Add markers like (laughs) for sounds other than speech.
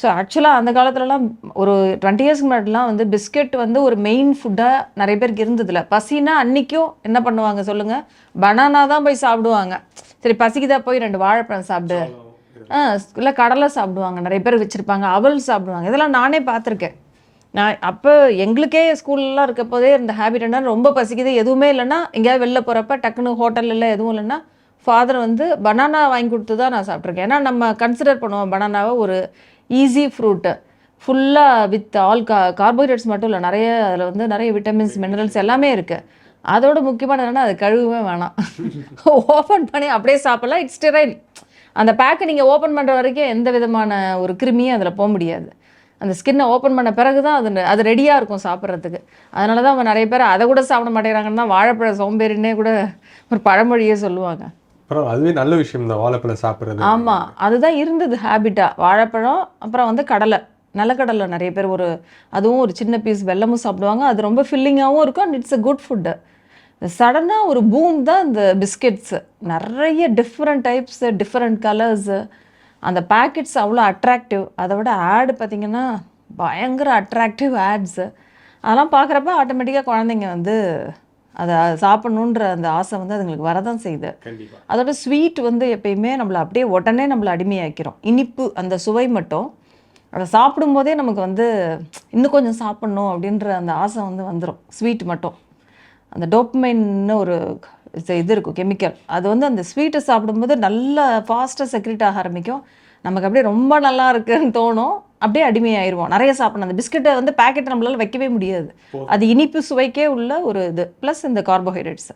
So ஆக்சுவலாக அந்த காலத்துலலாம் ஒரு டுவெண்ட்டி இயர்ஸ்க்கு முன்னாடிலாம் வந்து பிஸ்கெட் வந்து ஒரு மெயின் ஃபுட்டாக நிறைய பேருக்கு இருந்ததில்ல. பசினா அன்றைக்கும் என்ன பண்ணுவாங்க சொல்லுங்கள் பனானா தான் போய் சாப்பிடுவாங்க. சரி பசிக்குதா போய் ரெண்டு வாழைப்பழம் சாப்பிடு. ஆ இல்லை கடலை சாப்பிடுவாங்க. நிறைய பேர் வச்சுருப்பாங்க. அவல் சாப்பிடுவாங்க. இதெல்லாம் நானே பார்த்துருக்கேன். நான் அப்போ எங்களுக்கே ஸ்கூல்லலாம் இருக்க போதே இந்த ஹேபிட் என்ன ரொம்ப பசிக்குது. எதுவுமே இல்லைன்னா எங்கேயாவது வெளில போகிறப்ப டக்குன்னு ஹோட்டல் இல்லை எதுவும் இல்லைன்னா ஃபாதர் வந்து பனானா வாங்கி கொடுத்து தான் நான் சாப்பிட்ருக்கேன் ஏன்னா நம்ம கன்சிடர் பண்ணுவோம் பனானாவை ஒரு ஈஸி ஃப்ரூட்டு ஃபுல்லாக வித் ஆல் கா கார்போஹைட்ரேட்ஸ் மட்டும் இல்லை நிறைய அதில் வந்து நிறைய விட்டமின்ஸ் மினரல்ஸ் எல்லாமே இருக்குது அதோட முக்கியமான என்னன்னா அது கழுவவே வேணாம். (laughs) ஓப்பன் பண்ணி அப்படியே சாப்பிடலாம். இட்ஸ் ஸ்டெரைல் அந்த பேக்கை நீங்கள் ஓப்பன் பண்ணுற வரைக்கும் எந்த விதமான ஒரு கிருமியும் அதில் போக முடியாது. அந்த ஸ்கின்னை ஓப்பன் பண்ண பிறகு தான் அது அது ரெடியாக இருக்கும் சாப்பிட்றதுக்கு. அதனால தான் அவங்க நிறைய பேர் அதை கூட சாப்பிட மாட்டேங்கிறாங்கன்னா வாழைப்பழ சோம்பேறின்னே கூட ஒரு பழமொழியே சொல்லுவாங்க. அப்புறம் அதுவே நல்ல விஷயம் தான் வாழைப்பழம் சாப்பிட்றது. ஆமாம் அதுதான் இருந்தது ஹேபிட்டாக வாழைப்பழம் அப்புறம் வந்து கடலை. நிலக்கடலை நிறைய பேர் ஒரு அதுவும் ஒரு சின்ன பீஸ் வெல்லமும் சாப்பிடுவாங்க. அது ரொம்ப ஃபில்லிங்காகவும் இருக்கும் and it's a good food சடனாக ஒரு பூம் தான் இந்த பிஸ்கெட்ஸு நிறைய டிஃப்ரெண்ட் டைப்ஸு டிஃப்ரெண்ட் கலர்ஸு அந்த பேக்கெட்ஸ் அவ்வளோ அட்ராக்டிவ் அதை விட ஆடு பார்த்தீங்கன்னா பயங்கர அட்ராக்டிவ் ஆட்ஸு அதெல்லாம் பார்க்குறப்ப ஆட்டோமேட்டிக்காக குழந்தைங்க வந்து அதை சாப்பிட்ணுன்ற அந்த ஆசை வந்து அதுங்களுக்கு வரதான் செய்யுது. அதோட ஸ்வீட் வந்து எப்பயுமே நம்மளை அப்படியே உடனே நம்மளை அடிமையாக்கிறோம் இனிப்பு அந்த சுவை மட்டும். அதை சாப்பிடும்போதே நமக்கு வந்து இன்னும் கொஞ்சம் சாப்பிட்ணும் அப்படின்ற அந்த ஆசை வந்து வந்துடும் ஸ்வீட் மட்டும். அந்த டோப்மைன்னு ஒரு இது இது இருக்கும் கெமிக்கல் அது வந்து அந்த ஸ்வீட்டை சாப்பிடும்போது நல்லா ஃபாஸ்ட்டாக செக்ரெட் ஆக ஆரம்பிக்கும். நமக்கு அப்படியே ரொம்ப நல்லா இருக்குன்னு தோணும். அப்படியே அடிமையாயிருவோம். நிறைய சாப்பிடணும். அந்த பிஸ்கெட்டை வந்து பேக்கெட் நம்மளால வைக்கவே முடியாது. அது இனிப்பு சுவைக்கே உள்ள ஒரு இது. ப்ளஸ் இந்த கார்போஹைட்ரேட்ஸ்